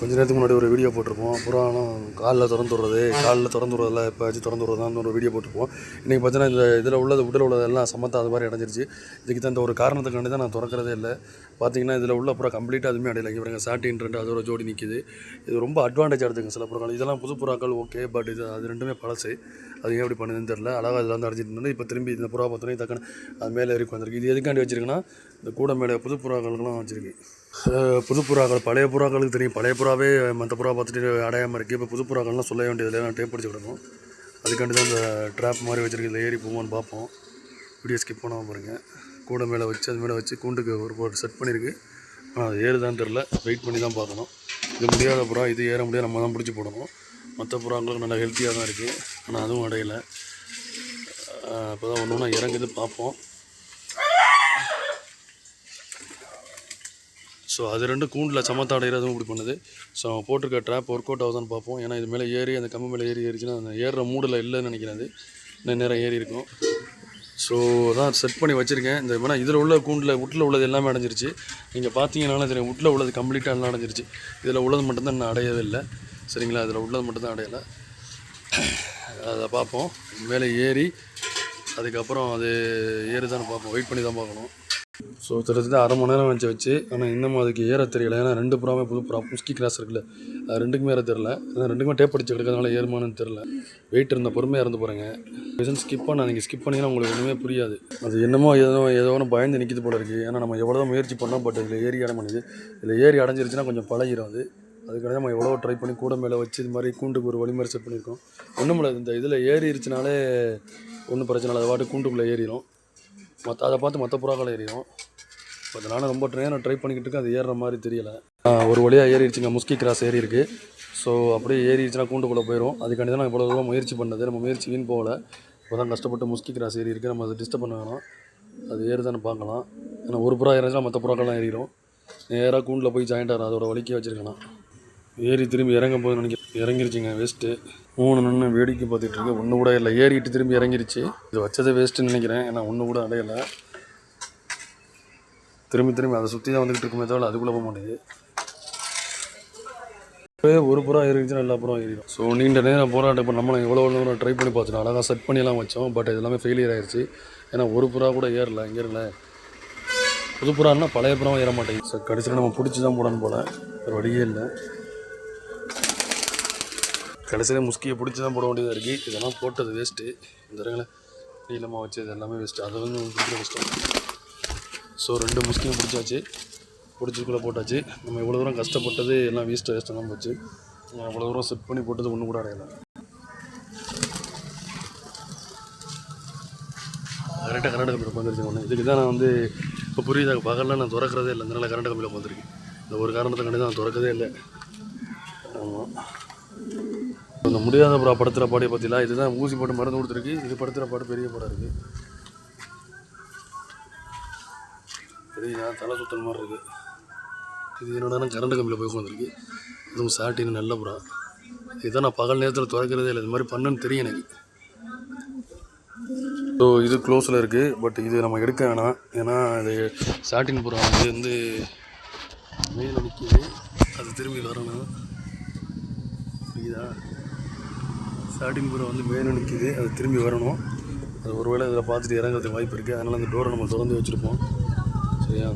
கொஞ்ச நேரத்துக்கு முன்னாடி ஒரு வீடியோ போட்டிருப்போம். அப்புறம் காலில் திறந்து விடுறது காலில் திறந்து விடுறதில்ல வச்சு திறந்து விடுறதான்னு ஒரு வீடியோ போட்டிருப்போம். இன்றைக்கி பார்த்தீங்கன்னா இந்த இதில் உள்ளது உடல் உள்ளது எல்லாம் சமத்தா அது மாதிரி அடைஞ்சிருச்சு. இதுக்கு தான் இந்த ஒரு காரணத்துக்காண்டி தான் நான் திறக்கிறதே இல்லை. பார்த்தீங்கன்னா இதில் உள்ள அப்புறம் கம்ப்ளீட்டாக அதுவுமே அடையலை. இவங்க சாட்டின் ரெண்டு அதோட ஜோடி நிற்கிது இது ரொம்ப அட்வான்டேஜாக எடுத்துங்க சில புறாக்கள். இதெல்லாம் புது புறாக்கள் ஓகே பட் இது அது ரெண்டுமே பழசு. அது எப்படி பண்ணுதுன்னு தெரில அழகாக இதில் வந்து அடைஞ்சிட்டு இருந்தது இப்போ திரும்பி இந்த புறா பார்த்தோன்னே தக்கன அது மேலே இருக்கு வந்திருக்கு. இது எதுக்காண்டி வச்சிருக்குன்னா இந்த கூட மேலே புது புறாக்களுக்கெல்லாம் வச்சிருக்கு. புது புறாக்கள் பழைய புறாக்களுக்கு தெரியும். பழைய புறாவே மற்ற புறா பார்த்துட்டு அடையாமல் இருக்குது இப்போ புது புறாக்கள்லாம் சொல்ல வேண்டியதில்லை. நான் டேப் பிடிச்சி விடணும் அதுக்காண்டி தான் இந்த ட்ராப் மாதிரி வச்சுருக்கு. இதில் ஏறி போவோம்னு பார்ப்போம். வீடியோ ஸ்கிப் பண்ணாமல் பாருங்கள் கூட மேலே வச்சு அது மேலே வச்சு கூண்டுக்கு ஒரு போட்டு செட் பண்ணியிருக்கு ஆனால் அது ஏறுதான்னு தெரில வெயிட் பண்ணி தான் பார்க்கணும். இது முடியாத புறா இது ஏற முடியாது. நம்ம தான் பிடிச்சி போடணும். மற்ற புறாங்களுக்கு நல்லா ஹெல்த்தியாக தான் இருக்குது ஆனால் அதுவும் அடையலை. அப்போ தான் ஒன்று ஒன்றா இறங்குது பார்ப்போம். ஸோ அது ரெண்டு கூண்டில் சமத்தா அடைகிறதும் இப்படி பண்ணுது. ஸோ அவன் போட்டிருக்க ட்ராப் ஒர்க் அவுட் ஆகுதான்னு பார்ப்போம். ஏன்னா இது மேலே ஏறி அந்த கம்பு மேலே ஏறி ஏறிச்சுன்னா அந்த ஏறுற மூடில் இல்லைன்னு நினைக்கிறேன் அது. இன்னும் நேரம் ஏறி இருக்கும். ஸோ அதான் செட் பண்ணி வச்சுருக்கேன். இந்த வேணா இதில் உள்ள கூண்டில் உட்டில் உள்ளது எல்லாமே அடைஞ்சிருச்சு. நீங்கள் பார்த்தீங்கன்னாலும் தெரியும் உட்டில் உள்ளது கம்ப்ளீட்டாக எல்லாம் அடைஞ்சிருச்சு. இதில் உள்ளது மட்டும்தான் இன்னும் அடையவே இல்லை. சரிங்களா? அதில் உள்ளது மட்டும்தான் அடையலை. அதை பார்ப்போம். மேலே ஏறி அதுக்கப்புறம் அது ஏறுதான்னு பார்ப்போம். வெயிட் பண்ணி தான் பார்க்கணும். ஸோ கிட்டத்தட்ட அரை மணி நேரம் வச்சு வச்சு. ஆனால் இன்னமும் அதுக்கு ஏற தெரியல. ஏன்னா ரெண்டு புறாமே புது புறா. முஸ்கி கிளாஸ் இருக்குல்ல. அது ரெண்டுக்குமே ஏற தெரில ஏன்னா ரெண்டுக்குமே டேப் அடிச்சு எடுக்கிறதுனால ஏறுமானு தெரில வெயிட் இருந்த பொறுமையாக இருந்து போகிறேங்க மிஷன் ஸ்கிப் பண்ண நீங்கள் ஸ்கிப் பண்ணிங்கன்னா உங்களுக்கு ஒன்றுமே புரியாது. அது என்னமோ ஏதோ ஏதோ ஒன்று பயந்து நிற்கிது போல இருக்குது ஏன்னா நம்ம எவ்வளோ முயற்சி பண்ணோம் பட் இதில் ஏறி அடைய இதில் ஏறி அடைஞ்சிருச்சுன்னா கொஞ்சம் பழகிரும் அது. அதுக்காக நம்ம எவ்வளோ ட்ரை பண்ணி கூட மேலே வச்சு இது மாதிரி கூண்டுக்கு ஒரு வழிமுறை செட் பண்ணியிருக்கோம். ஒன்றும் இல்லை இந்த இதில் ஏறிடுச்சுனாலே ஒன்றும் பிரச்சனை இல்லை. அது பாட்டு கூண்டுக்குள்ளே ஏறிடும் மற்ற அதை பார்த்து மற்ற புறாக்கள் ஏறிடும் பட் நானும் ரொம்ப நேரம் ட்ரை பண்ணிக்கிட்டு இருக்கேன். அது ஏறுற மாதிரி தெரியலை. ஒரு வழியாக ஏறிடுச்சுங்க முஸ்கி கிராஸ் ஏறி இருக்குது ஸோ அப்படியே ஏறிடுச்சுன்னா கூண்டுக்குள்ளே போயிடும் அதுக்காண்டி தான் நான் இவ்வளோ தூரம் முயற்சி பண்ணது. நம்ம முயற்சி வீண் போகலை. இப்போ தான் கஷ்டப்பட்டு முஸ்கி கிராஸ் ஏறி இருக்குது நம்ம அதை டிஸ்டர்ப் பண்ண வேணாம். அது ஏறுதான்னு பார்க்கலாம். ஏன்னா ஒரு புறா ஏறிச்சுன்னா மற்ற புறாக்கள்லாம் ஏறிடும் நேராக கூண்டில் போய் ஜாயிண்ட் ஆகிறேன் அதோட வலிக்கே வச்சிருக்கேன் ஏறி திரும்பி இறங்கும் போது நினைக்க இறங்கிருச்சுங்க வேஸ்ட்டு மூணு நின்று வேடிக்கை பார்த்துட்டு இருக்கு. ஒன்று கூட இல்லை. ஏறிட்டு திரும்பி இறங்கிருச்சு. இது வச்சதே வேஸ்ட்டுன்னு நினைக்கிறேன். ஏன்னா ஒன்று கூட அடையலை. திரும்பி திரும்பி அதை சுற்றி தான் வந்துக்கிட்டு இருக்குமே தவிர அதுக்குள்ளே போக மாட்டேங்குது. இப்போவே ஒரு புறம் ஏறிச்சுன்னா எல்லா புறம் ஏறிடும். ஸோ நீண்ட நேரம் போராட்டம் இப்போ நம்மளும் எவ்வளோ நேரம் ட்ரை பண்ணி பார்த்துட்டோம். அழகாக செட் பண்ணியெல்லாம் வச்சோம். பட் இது எல்லாமே ஃபெயிலியர் ஆயிடுச்சு ஏன்னா ஒரு புறா கூட ஏறல. இங்கே புது புறான்னா பழைய புறம் ஏற மாட்டேங்குது. ஸோ கடைசியில் நம்ம பிடிச்சி தான் போடணும் போல். ஒரு வழியே இல்லை. கடைசியில் முஸ்கியை பிடிச்சி தான் போட வேண்டியதாக இருக்குது இதெல்லாம் போட்டது வேஸ்ட்டு இந்த இடங்களை நீளமாக வச்சு இது எல்லாமே வேஸ்ட்டு அது வந்து பிடிக்கிற கஷ்டம் ஸோ ரெண்டு முஸ்கியும் பிடிச்சாச்சு. பிடிச்சிக்குள்ளே போட்டாச்சு. நம்ம இவ்வளோ தூரம் கஷ்டப்பட்டது எல்லாம் வேஸ்ட்டு வேஸ்ட்டாக தான் போச்சு. நான் இவ்வளோ தூரம் செட் பண்ணி போட்டது ஒன்றும் கூட அடையலை. கரெக்டாக கரண்ட் கம்பியில் உட்காந்துருச்சு ஒன்று இதுக்கு தான் நான் வந்து இப்போ புரியுதா? பகலில் நான் திறக்கிறதே இல்லை. அதனால் கரண்ட் கம்பியில் உட்காந்துருக்கேன் இந்த ஒரு காரணத்துக்காண்டி தான் நான் திறக்கதே இல்லை. ஆமாம் இந்த முடியாத புறா படுத்துகிற பாடியை பற்றிலாம் இதுதான் ஊசி போட்டு மருந்து கொடுத்துருக்கு. இது படுத்துகிற பாடு பெரிய படம் இருக்குது தெரியுதா தலை சுத்தல் மாதிரி இருக்குது இது என்னோட கரண்ட் கம்பியில் போய் உட்காந்துருக்கு இதுவும் சாட்டின்னு நல்ல புறா இதுதான் நான் பகல் நேரத்தில் திறக்கிறதே இல்லை. இது மாதிரி பண்ணுன்னு தெரியும் எனக்கு. ஸோ இது க்ளோஸில் இருக்குது பட் இது நம்ம எடுக்க வேணாம். ஏன்னா இது சாட்டின் புறா வந்து வந்து மேலே நிற்கிது அது திரும்பி வரணும். புரியுதா? ஸ்டார்டிங் பூரா வந்து மேலே நிற்கிது அது திரும்பி வரணும். அது ஒருவேளை இதில் பார்த்துட்டு இறங்குறதுக்கு வாய்ப்பு இருக்குது அதனால் அந்த டோரை நம்ம திறந்து வச்சுருப்போம். சரியா?